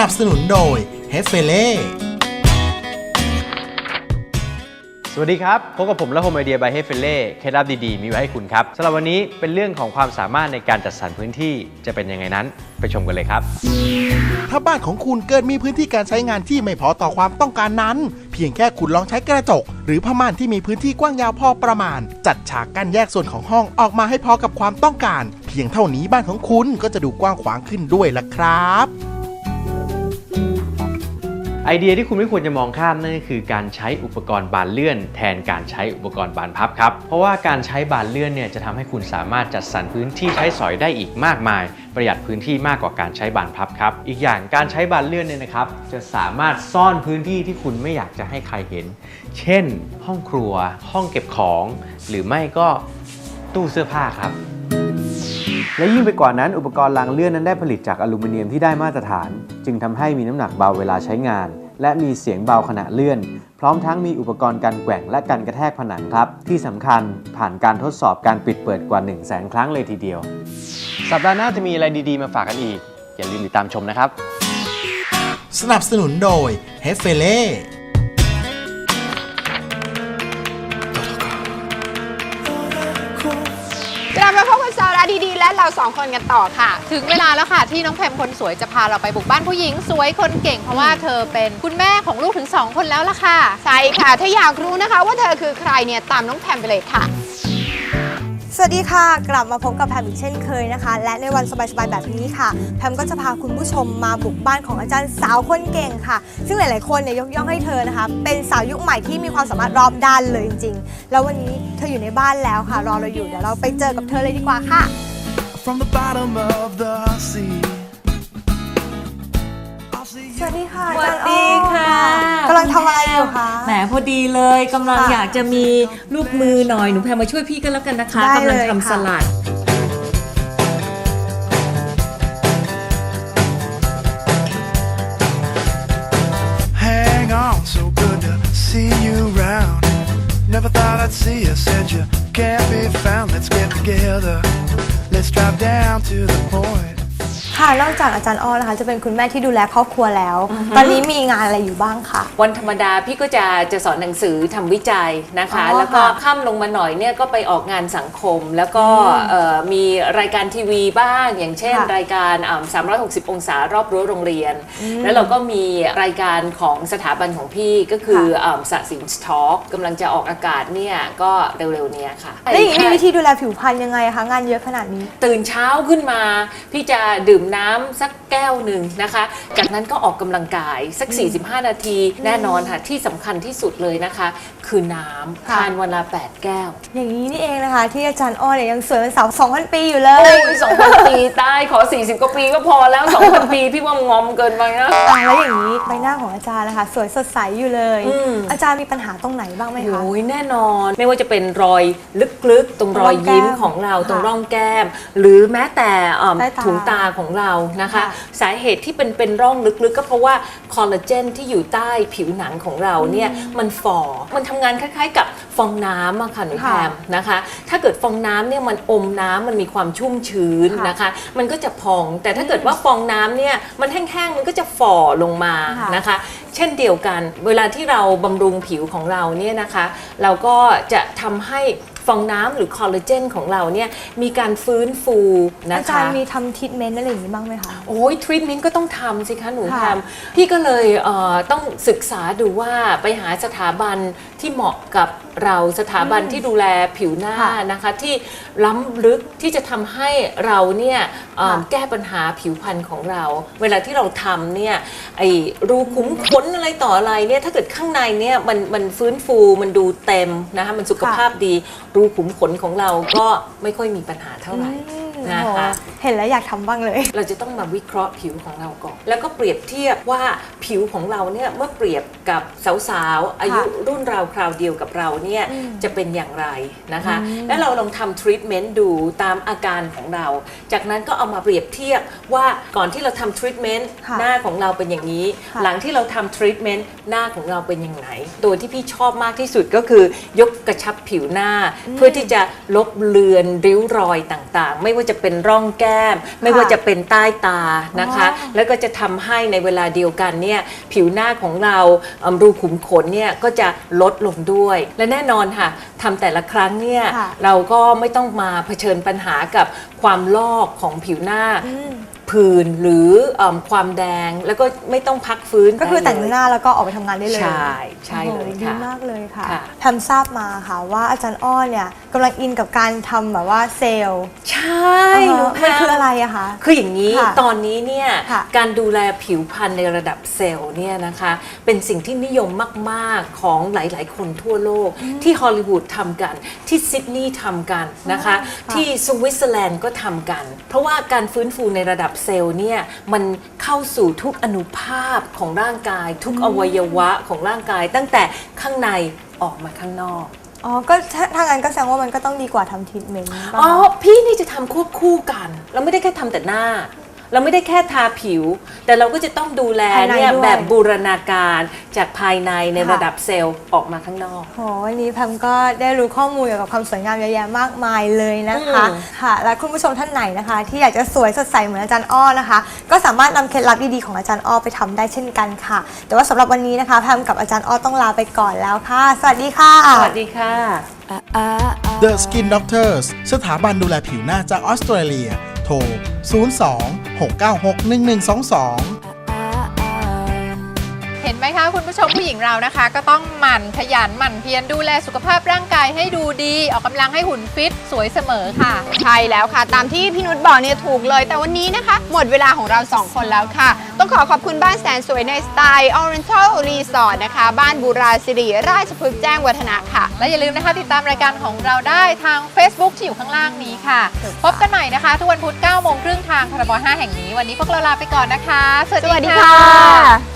นับสนุนโดยเฮฟเฟเล่สวัสดีครับ พบกับผมและโฮมไอเดียบายเฮฟเฟเล่เคล็ดลับดีๆ มีไว้ให้คุณครับสำหรับวันนี้เป็นเรื่องของความสามารถในการจัดสรรพื้นที่จะเป็นยังไงนั้น ไปชมกันเลยครับ ถ้าบ้านของคุณเกิดมีพื้นที่การใช้งานที่ไม่พอต่อความต้องการนั้น เพียงแค่คุณลองใช้กระจก หรือผ้าม่านที่มีพื้นที่กว้างยาวพอประมาณ จัดฉากกั้นแยกส่วนของห้องออกมาให้พอกับความต้องการ เพียงเท่านี้บ้านของคุณก็จะดูกว้างขวางขึ้นด้วยล่ะครับ ไอเดียที่คุณไม่ควรจะมองข้ามนั่นก็คือการใช้อุปกรณ์บานเลื่อน แทนการใช้อุปกรณ์บานพับครับ เพราะว่าการใช้บานเลื่อนเนี่ยจะทำให้คุณสามารถจัดสรรพื้นที่ใช้สอยได้อีกมากมาย ประหยัดพื้นที่มากกว่าการใช้บานพับครับ อีกอย่างการใช้บานเลื่อนเนี่ยนะครับ จะสามารถซ่อนพื้นที่ที่คุณไม่อยากจะให้ใครเห็น เช่น ห้องครัว ห้องเก็บของ หรือไม่ก็ตู้เสื้อผ้าครับ และยิ่งไปกว่านั้นอุปกรณ์รางเลื่อนนั้นได้ผลิตจากอลูมิเนียมที่ได้มาตรฐาน จึงทำให้มีน้ำหนักเบาเวลาใช้งาน และมีเสียงเบาขณะเลื่อน พร้อมทั้งมีอุปกรณ์กันแกว่งและกันกระแทกผนังครับ ที่สำคัญผ่านการทดสอบการปิดเปิดกว่า 1 0 0 0 0แสนครั้งเลยทีเดียว สัปดาห์หน้าจะมีอะไรดีๆมาฝากกันอีก อย่าลืมติดตามชมนะครับ สนับสนุนโดยเฮฟเฟเล่กลับมาพบกับสาระดีๆ และเราสองคนกันต่อค่ะ ถึงเวลาแล้วค่ะที่น้องแพมคนสวยจะพาเราไปบุกบ้านผู้หญิงสวยคนเก่งเพราะว่าเธอเป็นคุณแม่ของลูกถึง 2 คนแล้วล่ะค่ะ ใช่ค่ะ ถ้าอยากรู้นะคะ ว่าเธอคือใครเนี่ยตามน้องแพมไปเลยค่ะ สวัสดีค่ะ กลับมาพบกับแพมอีกเช่นเคยนะคะ และในวันสบายๆแบบนี้ค่ะ แพมก็จะพาคุณผู้ชมมาบุกบ้านของอาจารย์สาวคนเก่งค่ะ ซึ่งหลายๆคนเนี่ยยกย่องให้เธอนะคะ เป็นสาวยุคใหม่ที่มีความสามารถรอบด้านเลยจริงๆ แล้ววันนี้เธออยู่ในบ้านแล้วค่ะ รอเราอยู่เดี๋ยวเราไปเจอกับเธอเลยดีกว่าค่ะ from the bottom of the sea. I'll see สวัสดีค่ะสวัสดีค่ะกำลังทำอะไรอยู่คะ แหมพอดีเลยกำลังค่ะอยากจะมีลูกมือหน่อยหนูแพรมาช่วยพี่กันแล้วกันนะคะได้กำลังเลยทำค่ะสลัด Hang on, so good to see you round. Never thought I'd see you, said you can't be found. Let's get together. Let's drive down to the point. ค่ะ นอกจากอาจารย์อ้อนะคะ จะเป็นคุณแม่ที่ดูแลครอบครัวแล้ว ตอนนี้มีงานอะไรอยู่บ้างคะ วันธรรมดาพี่ก็จะจะสอนหนังสือทำวิจัยนะคะ อ๋อแล้วก็ค่ะค่ำลงมาหน่อยเนี่ยก็ไปออกงานสังคม แล้วก็เอ่อมีรายการทีวีบ้าง อย่างเช่น ค่ะรายการอ่า360 องศารอบรั้วโรงเรียน แล้วเราก็มีรายการของสถาบันของพี่ก็คือสะสินทอล์กกำลังจะออกอากาศเนี่ยก็เร็วๆเนี้ยค่ะ แล้วอย่างนี้มีวิธีดูแลผิวพรรณยังไงคะงานเยอะขนาดนี้ ตื่นเช้าขึ้นมา พี่จะดื่มน้ำสักแก้วหนึ่งนะคะ จากนั้นก็ออกกำลังกายสัก 45 นาที แน่นอนค่ะที่สำคัญที่สุดเลยนะคะ คือน้ำค่ะ ทานวันละ8แก้ว อย่างนี้นี่เองนะคะ ที่อาจารย์อ้อเนี่ยยังสวยเป็นสาว2,000 ปีอยู่เลโอ้ยยสองพันปีตายขอ 40 กว่าปีก็พอแล้ว2,000ปีพี่ว่างอมเกินไปนะ อะแล้วอย่างนี้ใบหน้าของอาจารย์นะคะสวยสดใสอยู่เลย อืม อาจารย์มีปัญหาตรงไหนบ้างไหมคะ โอ้ยแน่นอนไม่ว่าจะเป็นรอยลึกๆ ตรงรอยยิ้มของเราค่ะตรงร่องแก้ม หรือแม้แต่เอิ่มใต้ตาถุงตาของเรานะคะค่ะสาเหตุที่เป็นเป็นร่องลึกๆ ก็เพราะว่าคอลลาเจนที่อยู่ใต้ผิวหนังของเราเนี่ยมันฝ่อมันทำงานคล้ายๆ กับฟองน้ำอะค่ะหนูแพค่ะมนะคะ ถ้าเกิดฟองน้ำเนี่ยมันอมน้ำมันมีความชุ่มชื้นค่ะนะคะ มันก็จะพอง แต่ถ้าเกิดว่าฟองน้ำเนี่ยมันแห้งๆมันก็จะฝ่อลงมาค่ะนะคะ เช่นเดียวกัน เวลาที่เราบำรุงผิวของเราเนี่ยนะคะ เราก็จะทำให้ ฟองน้ำหรือคอลลาเจนของเราเนี่ยมีการฟื้นฟูนะคะ อาจารย์มีทำทรีทเมนต์อะไรอย่างนี้บ้างไหมคะ โอ้ยทรีทเมนต์ก็ต้องทำสิคะหนูค่ะทำพี่ก็เลยเอ่อต้องศึกษาดูว่าไปหาสถาบันที่เหมาะกับเราสถาบันที่ดูแลผิวหน้าค่ะนะคะ ที่ล้ำลึกที่จะทำให้เราเนี่ยเอ่อค่ะแก้ปัญหาผิวพรรณของเรา เวลาที่เราทำเนี่ยไอ้รูขุมขนอะไรต่ออะไรเนี่ยถ้าเกิดข้างในเนี่ยมันมันฟื้นฟูมันดูเต็มนะคะมันสุขภาพดีรูขุมขนของเราก็ไม่ค่อยมีปัญหาเท่าไหร่ นะโหคะเห็นแล้วอยากทำบ้างเลย เราจะต้องมาวิเคราะห์ผิวของเราก่อน แล้วก็เปรียบเทียบว่าผิวของเราเนี่ยเมื่อเปรียบกับสาวๆ อายุรุ่นราวคราวเดียวกับเราเนี่ยจะเป็นอย่างไรนะคะ แล้วเราลองทำทรีทเมนต์ดูตามอาการของเรา จากนั้นก็เอามาเปรียบเทียบว่าก่อนที่เราทำทรีทเมนต์ค่ะหน้าของเราเป็นอย่างนี้ค่ะหลังที่เราทำทรีทเมนต์หน้าของเราเป็นอย่างไรตัวที่พี่ชอบมากที่สุดก็คือยกกระชับผิวหน้า เพื่อที่จะลบเลือนริ้วรอยต่างๆ ไม่ว่าจะจะเป็นร่องแก้ม ไม่ว่าจะเป็นใต้ตานะคะอ๋อแล้วก็จะทำให้ในเวลาเดียวกันเนี่ยผิวหน้าของเราเอิ่มรูขุมขนเนี่ยก็จะลดลงด้วย และแน่นอนค่ะทำแต่ละครั้งเนี่ยค่ะเราก็ไม่ต้องมาเผชิญปัญหากับความลอกของผิวหน้าอืม ผื่นหรือเอิ่มความแดงแล้วก็ไม่ต้องพักฟื้นก็คือแต่งได้เลยหน้าแล้วก็ออกไปทำงานได้เลยใช่ใช่เลยโอ้โหค่ะดีมากเลยค่ะค่ะ แพมทราบมาค่ะว่าอาจารย์อ้อเนี่ยกำลังอินกับการทำแบบว่าเซลล์ใช่หนูเออมันคืออะไรอะคะ คืออย่างนี้ค่ะตอนนี้เนี่ยค่ะการดูแลผิวพรรณในระดับเซลล์เนี่ยนะคะเป็นสิ่งที่นิยมมาก ๆ ของหลาย ๆ คนทั่วโลก ที่ฮอลลีวูดทำกันที่ซิดนีย์ทำกันนะคะ ที่สวิตเซอร์แลนด์ก็ทำกัน เพราะว่าการฟื้นฟูในระดับเซลล์เนี่ยมันเข้าสู่ทุกอนุภาพของร่างกาย ทุกอวัยวะของร่างกาย ตั้งแต่ข้างในออกมาข้างนอก อ๋อ ก็ถ้าถ้างั้นก็แสดงว่ามันก็ต้องดีกว่าทำทรีทเมนต์ป่ะคะอ๋อพี่นี่จะทำควบคู่กัน เราไม่ได้แค่ทำแต่หน้า เราไม่ได้แค่ทาผิว แต่เราก็จะต้องดูแลภายในเนี่ยด้วย แบบบูรณาการจากภายในในค่ะระดับเซลล์ออกมาข้างนอก โหวันนี้แพมก็ได้รู้ข้อมูลเกี่ยวกับความสวยงามเยอะแยะมากมายเลยนะคะอืม ค่ะ และคุณผู้ชมท่านไหนนะคะ ที่อยากจะสวยสดใสเหมือนอาจารย์อ้อนะคะ ก็สามารถนำเคล็ดลับดีๆของอาจารย์อ้อไปทำได้เช่นกันค่ะ แต่ว่าสำหรับวันนี้นะคะแพมกับอาจารย์อ้อต้องลาไปก่อนแล้วค่ะ สวัสดีค่ะ สวัสดีค่ะ The Skin Doctors สถาบันดูแลผิวหน้าจากออสเตรเลีย โทร 026961122 ไหมคะคุณผู้ชมผู้หญิงเรานะคะ ก็ต้องหมั่นขยันหมั่นเพียรดูแลสุขภาพร่างกายให้ดูดี ออกกำลังให้หุ่นฟิตสวยเสมอค่ะ ใช่แล้วค่ะ ตามที่พี่นุชบอกเนี่ยถูกเลย แต่วันนี้นะคะ หมดเวลาของเรา 2 คนแล้วค่ะ ต้องขอขอบคุณบ้านแสนสวยในสไตล์ Oriental Resort นะคะ บ้านบูราสิริราชพฤกษ์แจ้งวัฒนะค่ะ และอย่าลืมนะคะ ติดตามรายการของเราได้ทาง Facebook ที่อยู่ข้างล่างนี้ค่ะ พบกันใหม่นะคะ ทุกวันพุธ9โมงครึ่งทางพรบ5แห่งนี้ วันนี้พวกเราลาไปก่อนนะคะ สวัสดีค่ะ